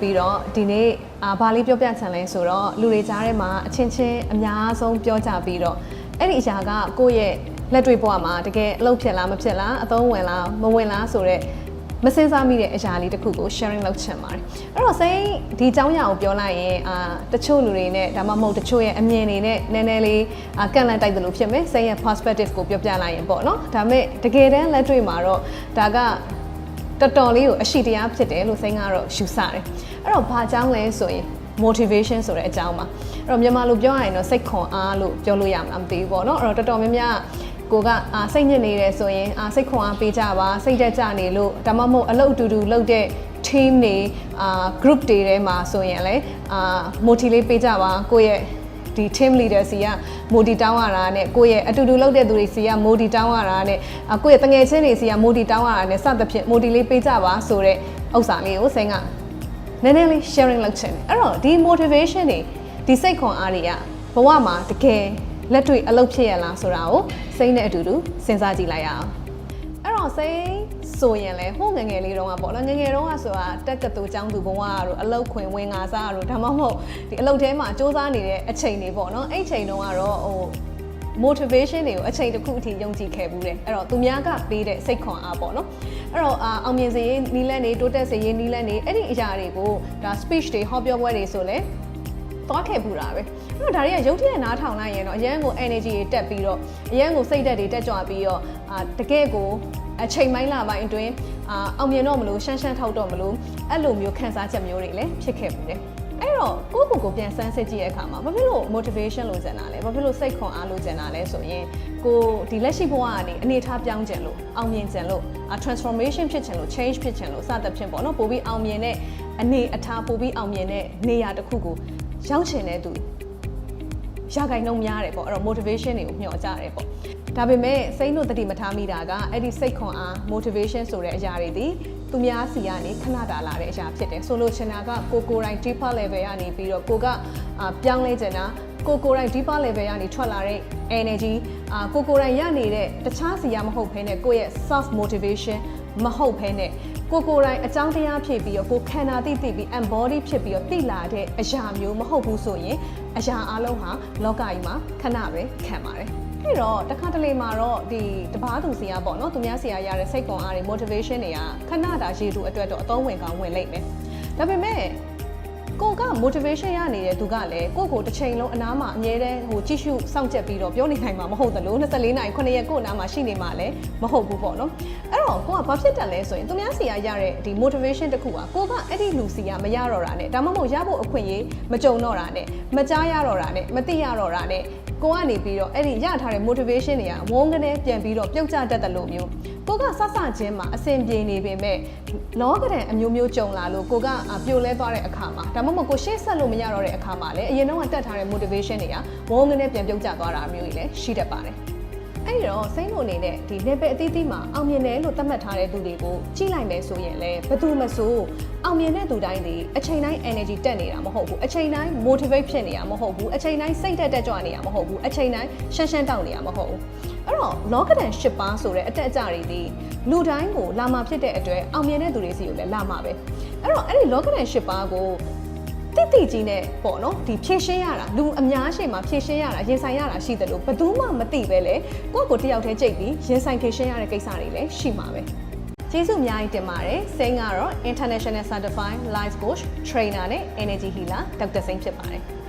ပြီးတော့ဒီနေ့အာဘာလေးပြောပြချင်လဲဆိုတော့လူတွေကြားထဲမှာအချင်းချင်းအများဆုံးပြောကြပြီးတော့အဲ့ဒီအရာကကိုယ့်ရဲ့လက်တွေ့ဘဝမှာတကယ်အလုပ်ဖြစ်လားမဖြစ်လားအသုံးဝင်လားမဝင်လားဆိုတော့မစင်စားမိတဲ့အရာလေးတစ်ခုကို sharing လုပ်ချင်ပါတယ်အဲ့တော့စိတ်ဒီအကြောင်းအရာကိုပြောလိုက်ရင်အာတချို့လူတွေနဲ့ဒါမှမဟုတ်တချို့ရဲ့အမြင်တွေနဲ့နည်းနည်းလေးအာကန့်လန့်တိုက်တယ်လို့ဖြစ်မယ်စိတ်ရဲ့ perspective ကိုပြောပြလိုက်ရင်ပေါ့နော်ဒါပေမဲ့တကယ်တမ်းလက်တွေ့မှာတော့ဒါက တော်တော်လေးကိုအရှိတရားဖြစ်တယ်လို့စိတ်ကတော့ယူဆတယ်အဲ့တော့ဘာအကြောင်းလဲဆိုရင် motivation ဆိုတဲ့အကြောင်းပါအဲ့တော့မြန်မာလိုပြောရရင်တော့စိတ်ခွန်အားလို့ပြောလို့ရမှာမသိဘူးပေါ့နော်အဲ့တော့တော်တော်များများကိုကအာစိတ်ညစ်နေတယ်ဆိုရင်အာစိတ်ခွန်အားပေးကြပါစိတ်တက်ကြနေလို့ဒါမှမဟုတ်အလုပ်အတူတူလုပ်တဲ့ team တွေအာ group တွေထဲမှာဆိုရင်လည်းအာ motivate ပေးကြပါကိုယ့်ရဲ့ ဒီ team leader စီက modi တောင်းရတာနဲ့ကိုယ့်ရဲ့အတူတူလုပ်တဲ့သူတွေစီက modi တောင်းရတာနဲ့အာကိုယ့်ရဲ့တငယ်ချင်းတွေစီက modi တောင်းရတာနဲ့စသဖြင့် modi လေးပေးကြပါဆိုတဲ့ဥစ္စာလေးကိုစိန်ကနည်းနည်းလေး sharing လုပ်ချင်တယ်အဲ့တော့ဒီ motivation တွေဒီစိတ်ခွန်အားတွေကဘဝမှာတကယ်လက်တွေ့အလုပ်ဖြစ်ရလားဆိုတာကိုစိတ်နဲ့အတူတူစဉ်းစားကြည့်လိုက်ရအောင်အဲ့တော့စိတ် ဆိုရင်လေဟိုငယ်ငယ်လေးတုန်းကပေါ့နော်ငယ်ငယ်တုန်းကဆိုတာတက်ကတူចောင်းသူဘဝကတော့အလုတ်ခွင်ဝင်ငါစားကတော့ဒါမှမဟုတ်ဒီအလုတ်ထဲမှာစူးစမ်းနေတဲ့အချိန်တွေပေါ့နော်အဲ့အချိန်တုန်းကတော့ဟို motivation တွေကိုအချိန်တစ်ခုအထိယုံကြည်ခဲ့ဘူးတယ်အဲ့တော့သူများကပေးတဲ့စိတ်ခွန်အားပေါ့နော်အဲ့တော့အာအောင်မြင်စေရေးနီးလန်းနေတိုးတက်စေရေးနီးလန်းနေအဲ့ဒီအရာတွေကိုဒါ speech တွေဟောပြောပွဲတွေဆိုလဲသွားခဲ့ပူတာပဲအဲ့တော့ဒါတွေကရုပ်ထရက်နားထောင်လိုက်ရင်တော့အရန်ကို energy တွေတက်ပြီးတော့အရန်ကိုစိတ်ဓာတ်တွေတက်ကြွပြီးတော့အာတကယ့်ကို အချိန်ပိုင်းလာပိုင်းအတွင်းအာအောင်မြင်တော့မလို့ရှမ်းရှမ်းထောက်တော့မလို့အဲ့လိုမျိုးခံစားချက်မျိုးတွေလည်းဖြစ်ခဲ့ပူတယ်အဲ့တော့ကိုယ့်ကိုယ်ကိုပြန်စမ်းစစ်ကြည့်တဲ့အခါမှာဘာဖြစ်လို့ motivation လို့ကျင်တာလဲဘာဖြစ်လို့စိတ်ခွန်အားလို့ကျင်တာလဲဆိုရင်ကိုဒီလက်ရှိဘဝကနေအနေအထားပြောင်းကျင်လို့အောင်မြင်ကျင်လို့အာ transformation ဖြစ်ချင်လို့ change ဖြစ်ချင်လို့စသဖြင့်ပေါ့နော်ပိုပြီးအောင်မြင်တဲ့အနေအထားပိုပြီးအောင်မြင်တဲ့နေရာတစ်ခုကိုရောက်ချင်တဲ့သူ ရဂိုင်နှုံများတယ်ပေါ့အဲ့တော့ motivation တွေကိုမျှော်ကြတယ်ပေါ့ဒါပေမဲ့စိတ်တို့တတိမထားမိတာကအဲ့ဒီစိတ်ခွန်အား motivation ဆိုတဲ့အရာတွေဒီသူများစီကနေခဏတာလာတဲ့အရာဖြစ်တယ်ဆိုလို့ချင်တာကကိုကိုယ်တိုင် deeper level ကနေပြီးတော့ကိုကအာပြောင်းလဲချင်တာ ကိုကိုယ်တိုင် deeper level ကနေထွက်လာတဲ့ energy အာကိုကိုယ်တိုင်ရနေတဲ့တခြားစီရမဟုတ်ဘဲနဲ့ကိုယ့်ရဲ့ self motivation မဟုတ်ဘဲနဲ့ကိုကိုယ်တိုင်အကြောင်းတရားဖြစ်ပြီးတော့ကိုခန္ဓာသိသိပြီး embody ဖြစ်ပြီးတော့သိလာတဲ့အရာမျိုးမဟုတ်ဘူးဆိုရင်အရာအလုံးဟာလောကကြီးမှာခဏပဲခံပါတယ်အဲ့တော့တခါတလေမှာတော့ဒီတပားသူစီကပေါ့နော်သူများစီကရတဲ့စိတ်ကွန်အားတွေ motivation တွေကခဏတာရေတူအတွက်တော့အသုံးဝင်ကောင်းဝင်လိမ့်မယ်ဒါပေမဲ့ ကိုက motivation ရနေတဲ့သူကလည်းကိုကိုတစ်ချိန်လုံးအနားမှာအမြဲတမ်းဟိုကြည့်ရှုစောင့်ကြက်ပြီးတော့ပြောနေနိုင်မှာမဟုတ်သလို24နိုင်9ရက်ကိုအနားမှာရှိနေမှာလည်းမဟုတ်ဘူးပေါ့နော်အဲ့တော့ကိုကဘာဖြစ်တယ်လဲဆိုရင်သူများစီကရတဲ့ဒီ motivation တစ်ခုကကိုကအဲ့ဒီလူစီကမရတော့တာနဲ့ဒါမှမဟုတ်ရဖို့အခွင့်အရေးမကြုံတော့တာနဲ့မကြားရတော့တာနဲ့မသိရတော့တာနဲ့ ကိုကနေပြီးတော့အဲ့ဒီရထားတဲ့ motivation တွေကဝုန်းကနေပြန်ပြီးတော့ပြုတ်ကျတတ်တယ်လို့မျိုးကိုကဆဆချင်းမှာအဆင်ပြေနေပေမဲ့လောကဒဏ်အမျိုးမျိုးကြုံလာလို့ကိုကပြိုလဲသွားတဲ့အခါမှာဒါမှမဟုတ်ကိုရှေ့ဆက်လို့မရတော့တဲ့အခါမှာလည်းအရင်တော့တက်ထားတဲ့ motivation တွေကဝုန်းကနေပြန်ပြုတ်ကျသွားတာမျိုးကြီးလည်းရှိတတ်ပါတယ် အဲ့ဒီတော့စိတ်လို့နေတဲ့ဒီ level အသီးသီးမှာအောင်မြင်တယ်လို့သတ်မှတ်ထားတဲ့သူတွေကိုကြည့်လိုက်မယ်ဆိုရင်လည်းဘယ်သူမဆိုအောင်မြင်တဲ့သူတိုင်းဒီအချိန်တိုင်း energy တက်နေတာမဟုတ်ဘူးအချိန်တိုင်း motivate ဖြစ်နေတာမဟုတ်ဘူးအချိန်တိုင်းစိတ်တက်တက်ကြွနေတာမဟုတ်ဘူးအချိန်တိုင်းရှမ်းရှမ်းတောက်နေတာမဟုတ်ဘူးအဲ့တော့လောကဒန်၈ပါးဆိုတဲ့အတက်အကျတွေဒီလူတိုင်းကိုလာမှာဖြစ်တဲ့အတွက်အောင်မြင်တဲ့သူတွေစီကိုလည်းလာမှာပဲအဲ့တော့အဲ့ဒီလောကဒန်၈ပါးကို တိတိကြီးနဲ့ပေါ့နော်ဒီဖြည့်ရှင်းရတာလူအများရှိမှဖြည့်ရှင်းရတာရင်ဆိုင်ရတာရှိတယ်လို့ဘယ်သူမှမသိပဲလေကိုယ့်ကိုယ်တယောက်တည်းကြိတ်ပြီးရင်ဆိုင်ဖြည့်ရှင်းရတဲ့ကိစ္စတွေလည်းရှိမှာပဲကျေးဇူးအများကြီးတင်ပါတယ်စိန်ကတော့ International Certified Life Coach Trainer နဲ့ Energy Healer ဒေါက်တာစိန်ဖြစ်ပါတယ်